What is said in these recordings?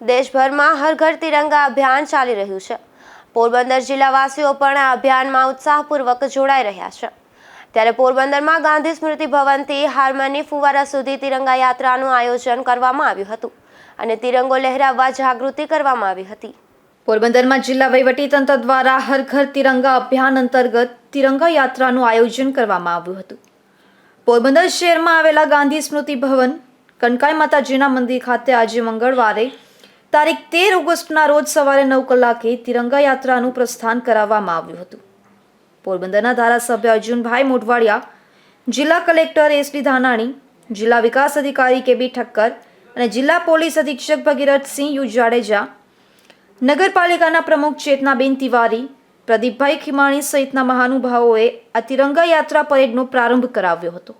દેશભરમાં હર ઘર તિરંગા અભિયાન ચાલી રહ્યું છે. પોરબંદર જિલ્લાવાસીઓ પણ આ અભિયાનમાં ઉત્સાહપૂર્વક જોડાઈ રહ્યા છે. ત્યારે પોરબંદરમાં ગાંધી સ્મૃતિ ભવનથી હારમની ફુવારા સુધી તિરંગા યાત્રાનું આયોજન કરવામાં આવ્યું હતું અને તિરંગો લહેરાવવા જાગૃતિ કરવામાં આવી હતી. પોરબંદરમાં જિલ્લા વહીવટીતંત્ર દ્વારા હર ઘર તિરંગા અભિયાન અંતર્ગત તિરંગા યાત્રાનું આયોજન કરવામાં આવ્યું હતું. પોરબંદર શહેરમાં આવેલા ગાંધી સ્મૃતિ ભવન, કનકાઈ માતાજીના મંદિર ખાતે આજે મંગળવારે તારીખ તેર ઓગસ્ટના રોજ સવારે નવ કલાકે તિરંગા યાત્રાનું પ્રસ્થાન કરાવવામાં આવ્યું હતું. પોરબંદરના ધારાસભ્ય અર્જુનભાઈ મોઢવાડિયા, જિલ્લા કલેક્ટર એસ ડી ધાનાણી, જિલ્લા વિકાસ અધિકારી કે બી ઠક્કર અને જિલ્લા પોલીસ અધિક્ષક ભગીરથસિંહ યુ જાડેજા, નગરપાલિકાના પ્રમુખ ચેતનાબેન તિવારી, પ્રદીપભાઈ ખીમાણી સહિતના મહાનુભાવોએ આ તિરંગા યાત્રા પરેડનો પ્રારંભ કરાવ્યો હતો.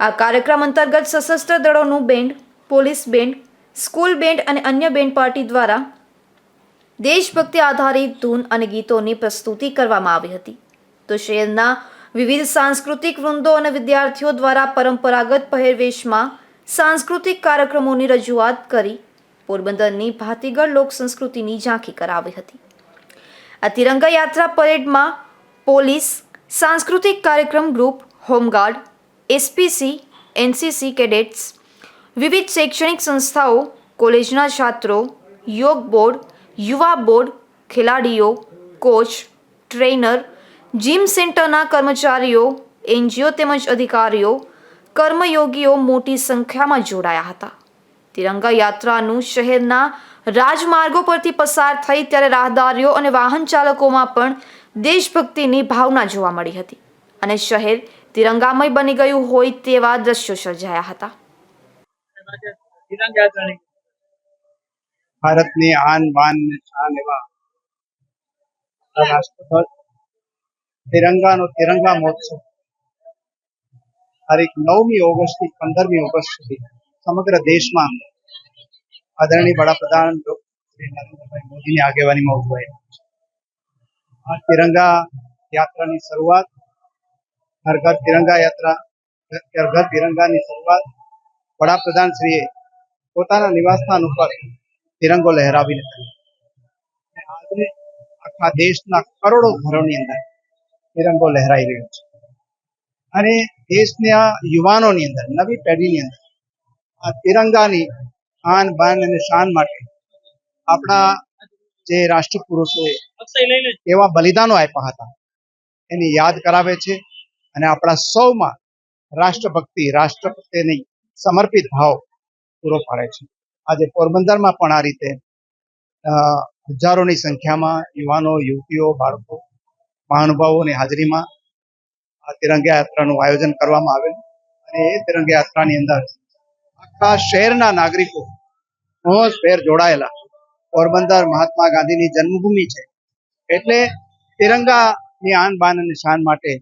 આ કાર્યક્રમ અંતર્ગત સશસ્ત્ર દળોનું band, police band school band અને અન્ય બેન્ડ પાર્ટી દ્વારા દેશભક્તિ આધારિત ધૂન અને ગીતોની પ્રસ્તુતિ કરવામાં આવી હતી. તો શહેરના વિવિધ સાંસ્કૃતિક વૃંદો અને વિદ્યાર્થીઓ દ્વારા પરંપરાગત પહેરવેશમાં સાંસ્કૃતિક કાર્યક્રમોની રજૂઆત કરી પોરબંદરની ભાતીગળ લોક સંસ્કૃતિની ઝાંખી કરાવી હતી. આ તિરંગા યાત્રા પરેડમાં પોલીસ, સાંસ્કૃતિક કાર્યક્રમ group, home guard, SPC, NCC cadets વિવિધ શૈક્ષણિક સંસ્થાઓ, કોલેજના છાત્રો, યોગ બોર્ડ, યુવા બોર્ડ, ખેલાડીઓ, કોચ, ટ્રેનર, જીમ સેન્ટરના કર્મચારીઓ, એનજીઓ તેમજ અધિકારીઓ, કર્મયોગીઓ મોટી સંખ્યામાં જોડાયા હતા. તિરંગા યાત્રાનું શહેરના રાજમાર્ગો પરથી પસાર થઈ ત્યારે રાહદારીઓ અને વાહન ચાલકોમાં પણ દેશભક્તિની ભાવના જોવા મળી હતી અને શહેર તિરંગામય બની ગયું હોય તેવા દ્રશ્યો સર્જાયા હતા. ભારતની આન, બાન ને શાન એવા રાષ્ટ્રધ્વજ. તિરંગાનો, તિરંગા મહોત્સવ. તારીખ નવમી ઓગસ્ટથી પંદરમી ઓગસ્ટ સુધી સમગ્ર દેશમાં આદરણીય વડાપ્રધાન શ્રી નરેન્દ્રભાઈ મોદીની આગેવાનીમાં ઉજવાય આ તિરંગા યાત્રાની શરૂઆત હર ઘર તિરંગા યાત્રા હર ઘર તિરંગાની શરૂઆત વડાપ્રધાન શ્રીએ પોતાના નિવાસસ્થાન ઉપર તિરંગો લહેરાવીને કરી અને આજે આખા દેશના કરોડો ઘરોની અંદર તિરંગો લહેરાઈ રહ્યો છે. અને દેશના યુવાનોની અંદર, નવી પેઢીની અંદર આ તિરંગાની આન બાન અને શાન માટે આપણા જે રાષ્ટ્રપુરુષોએ એવા બલિદાનો આપ્યા હતા, એની યાદ કરાવે છે. અને આપણા સૌમાં રાષ્ટ્રભક્તિ રાષ્ટ્ર સમર્પિત ભાવ પૂરો પાડે છે. આજે પોરબંદરમાં પણ આ રીતે હજારોની સંખ્યામાં યુવાનો, યુવતીઓ, બાળકો, મહાનુભાવોની હાજરીમાં આ તિરંગા યાત્રાનું આયોજન કરવામાં આવેલું અને એ તિરંગા યાત્રાની અંદર આખા શહેરના નાગરિકો શહેર જોડાયેલા પોરબંદર મહાત્મા ગાંધીની જન્મભૂમિ છે. એટલે તિરંગાની આન બાન અને શાન માટે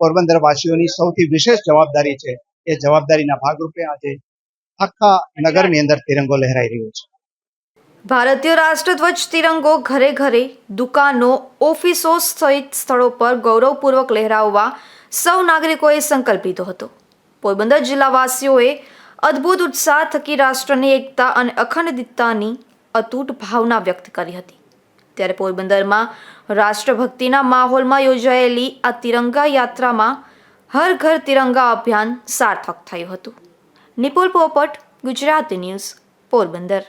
પોરબંદર વાસીઓની સૌથી વિશેષ જવાબદારી છે એ જવાબદારીના ભાગરૂપે આજે આખા નગરની અંદર તિરંગો લહેરાઈ રહ્યો છે. ભારતીય રાષ્ટ્રધ્વજ તિરંગો ઘરે ઘરે, દુકાનો, ઓફિસો સહિત સ્થળો પર ગૌરવપૂર્વક લહેરાવવા સૌ નાગરિકોએ સંકલ્પ લીધો હતો. પોરબંદર જિલ્લાવાસીઓએ અદ્ભુત ઉત્સાહ થકી રાષ્ટ્રની એકતા અને અખંડિતતાની અતૂટ ભાવના વ્યક્ત કરી હતી. ત્યારે પોરબંદરમાં રાષ્ટ્રભક્તિના માહોલમાં યોજાયેલી આ તિરંગા યાત્રામાં હર ઘર તિરંગા અભિયાન સાર્થક થયું હતું. નિપુલ પોપટ ગુજરાતી ન્યૂઝ પોરબંદર.